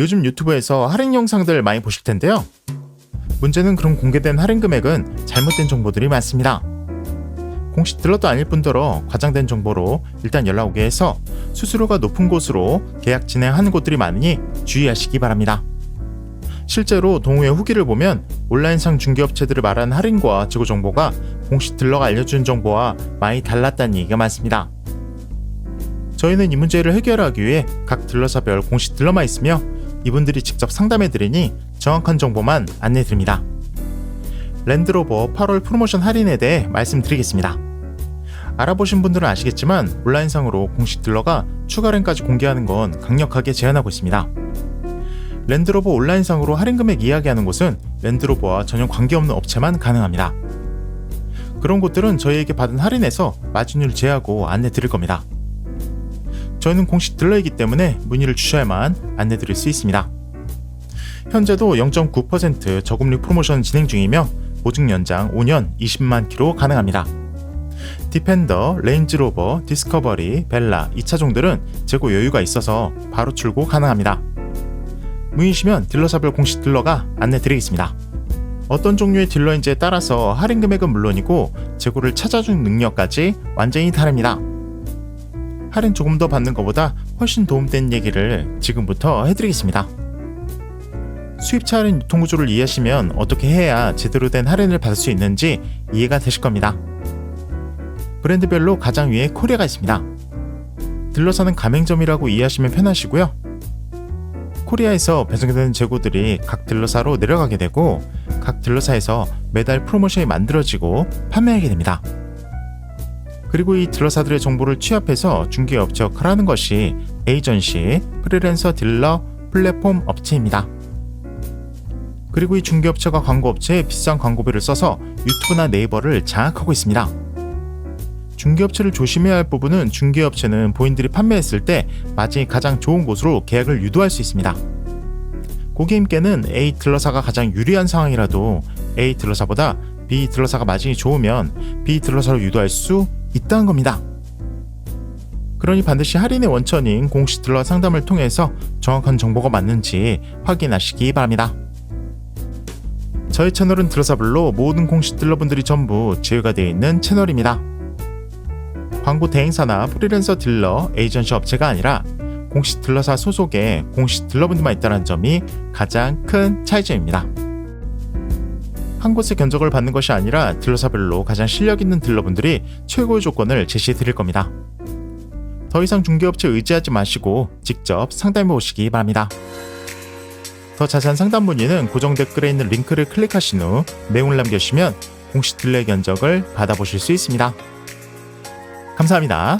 요즘 유튜브에서 할인 영상들 많이 보실 텐데요. 문제는 그런 공개된 할인 금액은 잘못된 정보들이 많습니다. 공식 딜러도 아닐 뿐더러 과장된 정보로 일단 연락 오게 해서 수수료가 높은 곳으로 계약 진행하는 곳들이 많으니 주의하시기 바랍니다. 실제로 동호회 후기를 보면 온라인상 중개업체들을 말한 할인과 재고 정보가 공식 딜러가 알려준 정보와 많이 달랐다는 얘기가 많습니다. 저희는 이 문제를 해결하기 위해 각 딜러사별 공식 딜러만 있으며 이분들이 직접 상담해 드리니 정확한 정보만 안내 드립니다. 랜드로버 8월 프로모션 할인에 대해 말씀드리겠습니다. 알아보신 분들은 아시겠지만 온라인상으로 공식 딜러가 추가 랜까지 공개하는 건 강력하게 제한하고 있습니다. 랜드로버 온라인상으로 할인 금액 이야기하는 곳은 랜드로버와 전혀 관계없는 업체만 가능합니다. 그런 곳들은 저희에게 받은 할인에서 마진율 제하고 안내 드릴 겁니다. 저희는 공식 딜러이기 때문에 문의를 주셔야만 안내 드릴 수 있습니다. 현재도 0.9% 저금리 프로모션 진행 중이며 보증 연장 5년 20만 킬로 가능합니다. 디펜더, 레인지로버, 디스커버리, 벨라, 2차종들은 재고 여유가 있어서 바로 출고 가능합니다. 문의시면 딜러사별 공식 딜러가 안내 드리겠습니다. 어떤 종류의 딜러인지에 따라서 할인 금액은 물론이고 재고를 찾아주는 능력까지 완전히 다릅니다. 할인 조금 더 받는 것보다 훨씬 도움된 얘기를 지금부터 해드리겠습니다. 수입차 할인 유통구조를 이해하시면 어떻게 해야 제대로 된 할인을 받을 수 있는지 이해가 되실 겁니다. 브랜드별로 가장 위에 코리아가 있습니다. 딜러사는 가맹점이라고 이해하시면 편하시고요. 코리아에서 배송되는 재고들이 각 딜러사로 내려가게 되고 각 딜러사에서 매달 프로모션이 만들어지고 판매하게 됩니다. 그리고 이 딜러사들의 정보를 취합해서 중개업체 역할을 하는 것이 에이전시, 프리랜서 딜러, 플랫폼 업체입니다. 그리고 이 중개업체가 광고업체에 비싼 광고비를 써서 유튜브나 네이버를 장악하고 있습니다. 중개업체를 조심해야 할 부분은 중개업체는 본인들이 판매했을 때 마진이 가장 좋은 곳으로 계약을 유도할 수 있습니다. 고객님께는 A 딜러사가 가장 유리한 상황이라도 A 딜러사보다 B 딜러사가 마진이 좋으면 B 딜러사로 유도할 수 있다는 겁니다. 그러니 반드시 할인의 원천인 공식 딜러 상담을 통해서 정확한 정보가 맞는지 확인하시기 바랍니다. 저희 채널은 딜러사블로 모든 공식 딜러분들이 전부 제휴가 되어 있는 채널입니다. 광고 대행사나 프리랜서 딜러, 에이전시 업체가 아니라 공식 딜러사 소속의 공식 딜러분들만 있다는 점이 가장 큰 차이점입니다. 한 곳의 견적을 받는 것이 아니라 딜러사별로 가장 실력 있는 딜러분들이 최고의 조건을 제시해 드릴 겁니다. 더 이상 중개업체 의지하지 마시고 직접 상담해 보시기 바랍니다. 더 자세한 상담 문의는 고정 댓글에 있는 링크를 클릭하신 후 내용을 남겨주시면 공식 딜러 견적을 받아보실 수 있습니다. 감사합니다.